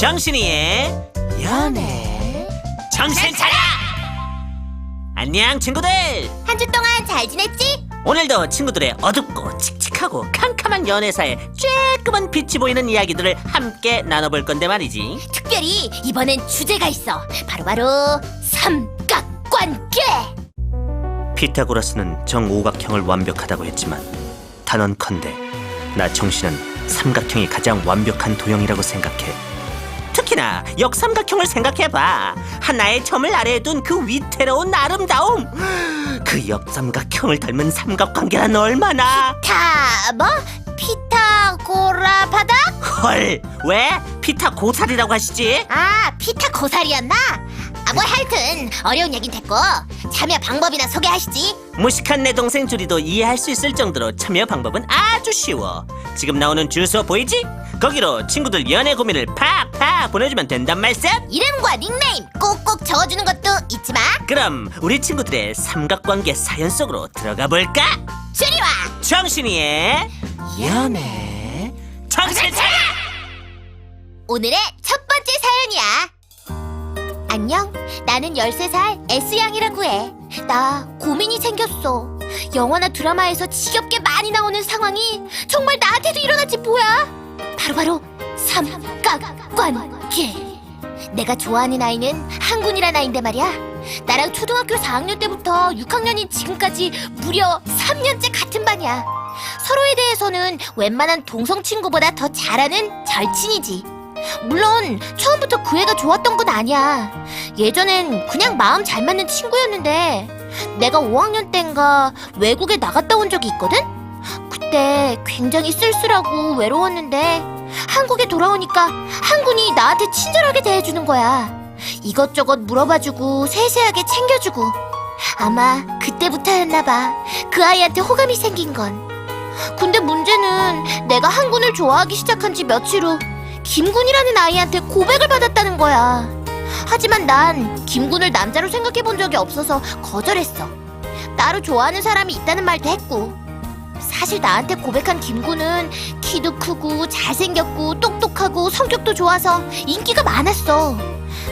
정신이의 연애 정신 차려! 안녕 친구들! 한 주 동안 잘 지냈지? 오늘도 친구들의 어둡고 칙칙하고 캄캄한 연애사에 쬐끄만 빛이 보이는 이야기들을 함께 나눠볼 건데 말이지 특별히 이번엔 주제가 있어. 바로바로 삼각관계. 피타고라스는 정오각형을 완벽하다고 했지만 단언컨대 나 정신은 삼각형이 가장 완벽한 도형이라고 생각해 특히나 역삼각형을 생각해봐 하나의 점을 아래에 둔 그 위태로운 아름다움 그 역삼각형을 닮은 삼각관계란 얼마나 타, 뭐? 피타고라 바닥? 헐 왜? 피타고살이라고 하시지? 아, 피타고살이었나? 아, 뭐 하여튼 어려운 얘긴 됐고 참여 방법이나 소개하시지. 무식한 내 동생 주리도 이해할 수 있을 정도로 참여 방법은 아주 쉬워. 지금 나오는 주소 보이지? 거기로 친구들 연애 고민을 팍팍 보내주면 된단 말씀. 이름과 닉네임 꼭꼭 적어주는 것도 잊지 마. 그럼 우리 친구들의 삼각관계 사연 속으로 들어가 볼까? 주리와 정신이의 연애 정신 차려! 오늘의 첫 번째 사연이야. 안녕. 나는 13살 S양이라고 해. 나 고민이 생겼어. 영화나 드라마에서 지겹게 많이 나오는 상황이 정말 나한테도 일어났지 뭐야? 바로바로 삼각관계. 내가 좋아하는 아이는 한군이란 아이인데 말이야. 나랑 초등학교 4학년 때부터 6학년인 지금까지 무려 3년째 같은 반이야. 서로에 대해서는 웬만한 동성 친구보다 더 잘하는 절친이지. 물론 처음부터 그 애가 좋았던 건 아니야. 예전엔 그냥 마음 잘 맞는 친구였는데 내가 5학년 땐가 외국에 나갔다 온 적이 있거든? 그때 굉장히 쓸쓸하고 외로웠는데 한국에 돌아오니까 한군이 나한테 친절하게 대해주는 거야. 이것저것 물어봐주고 세세하게 챙겨주고 아마 그때부터였나 봐. 그 아이한테 호감이 생긴 건. 근데 문제는 내가 한군을 좋아하기 시작한 지 며칠 후 김군이라는 아이한테 고백을 받았다는 거야. 하지만 난 김군을 남자로 생각해 본 적이 없어서 거절했어. 나로 좋아하는 사람이 있다는 말도 했고. 사실 나한테 고백한 김군은 키도 크고 잘생겼고 똑똑하고 성격도 좋아서 인기가 많았어.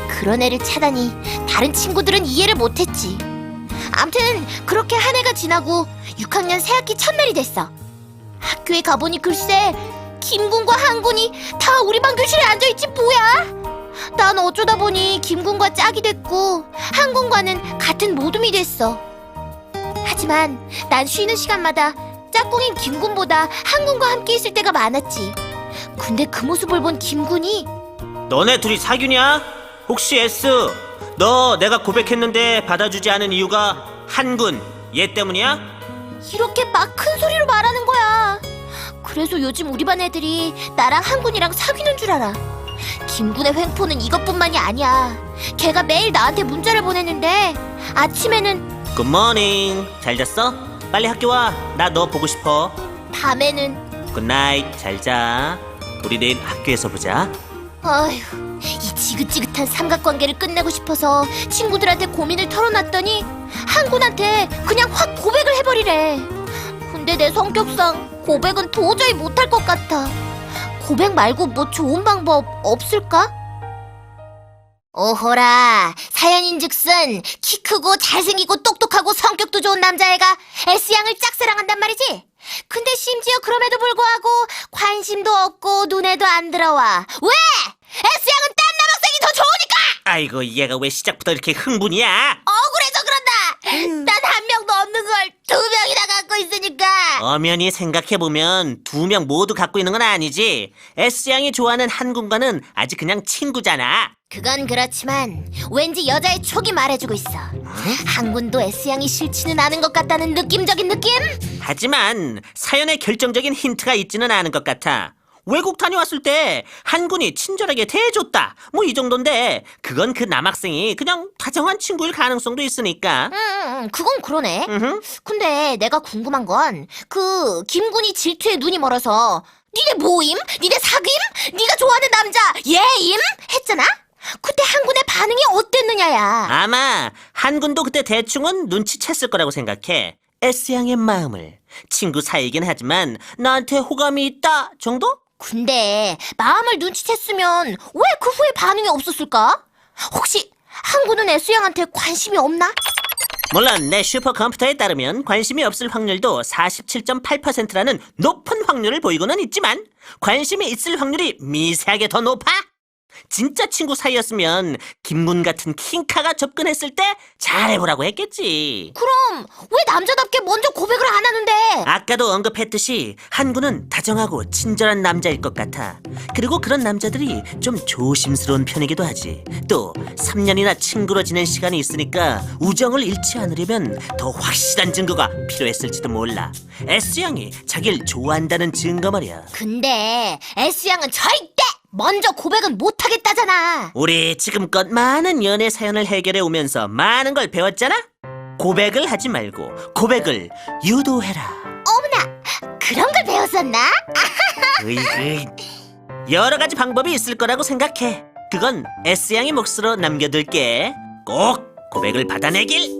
그런 애를 차다니 다른 친구들은 이해를 못했지. 암튼 그렇게 한 해가 지나고 6학년 새학기 첫날이 됐어. 학교에 가보니 글쎄 김군과 한군이 다 우리 반 교실에 앉아있지 뭐야? 난 어쩌다 보니 김군과 짝이 됐고 한군과는 같은 모둠이 됐어. 하지만 난 쉬는 시간마다 짝꿍인 김군보다 한군과 함께 있을 때가 많았지. 근데 그 모습을 본 김군이 너네 둘이 사귀냐? 혹시 S 너 내가 고백했는데 받아주지 않은 이유가 한군 얘 때문이야? 이렇게 막 큰 소리로 말하는 거야. 그래서 요즘 우리 반 애들이 나랑 한군이랑 사귀는 줄 알아. 김군의 횡포는 이것뿐만이 아니야. 걔가 매일 나한테 문자를 보냈는데 아침에는 굿모닝 잘 잤어? 빨리 학교 와 나 너 보고 싶어 밤에는 굿나잇 잘 자 우리 내일 학교에서 보자 아휴 이 지긋지긋한 삼각관계를 끝내고 싶어서 친구들한테 고민을 털어놨더니 한 군한테 그냥 확 고백을 해버리래. 근데 내 성격상 고백은 도저히 못할 것 같아. 고백 말고 뭐 좋은 방법 없을까? 오호라 사연인즉슨 키 크고 잘생기고 똑똑하고 성격도 좋은 남자애가 S양을 짝사랑한단 말이지? 근데 심지어 그럼에도 불구하고 관심도 없고 눈에도 안 들어와. 왜? S양은 딴 남학생이 더 좋으니까! 아이고 얘가 왜 시작부터 이렇게 흥분이야? 억울해서 그런다! 난 한 명도 없는 걸 두 명이나 갖고 있으니까. 엄연히 생각해보면 두 명 모두 갖고 있는 건 아니지. S양이 좋아하는 한군과는 아직 그냥 친구잖아. 그건 그렇지만 왠지 여자의 촉이 말해주고 있어. 한군도 S양이 싫지는 않은 것 같다는 느낌적인 느낌? 하지만 사연에 결정적인 힌트가 있지는 않은 것 같아. 외국 다녀왔을 때 한군이 친절하게 대해줬다. 뭐 이 정도인데 그건 그 남학생이 그냥 다정한 친구일 가능성도 있으니까 음, 그건 그러네. 음흠. 근데 내가 궁금한 건 그 김군이 질투에 눈이 멀어서 니네 모임? 니네 사귐? 네가 좋아하는 남자 예임? 했잖아? 그때 한군의 반응이 어땠느냐야. 아마 한군도 그때 대충은 눈치챘을 거라고 생각해. S양의 마음을 친구 사이긴 하지만 나한테 호감이 있다 정도? 근데 마음을 눈치챘으면 왜 그 후에 반응이 없었을까? 혹시 항구는 S양한테 관심이 없나? 물론 내 슈퍼컴퓨터에 따르면 관심이 없을 확률도 47.8%라는 높은 확률을 보이고는 있지만 관심이 있을 확률이 미세하게 더 높아. 진짜 친구 사이였으면 김문 같은 킹카가 접근했을 때 잘해보라고 했겠지. 그럼 왜 남자답게 먼저 고백을 안 하는데? 아까도 언급했듯이 한구는 다정하고 친절한 남자일 것 같아. 그리고 그런 남자들이 좀 조심스러운 편이기도 하지. 또 3년이나 친구로 지낸 시간이 있으니까 우정을 잃지 않으려면 더 확실한 증거가 필요했을지도 몰라. S양이 자기를 좋아한다는 증거 말이야. 근데 S양은 절대 먼저 고백은 못하겠다잖아. 우리 지금껏 많은 연애 사연을 해결해 오면서 많은 걸 배웠잖아? 고백을 하지 말고 고백을 유도해라. 어머나, 그런 걸 배웠었나? 으이그 여러 가지 방법이 있을 거라고 생각해. 그건 S양의 몫으로 남겨둘게. 꼭 고백을 받아내길.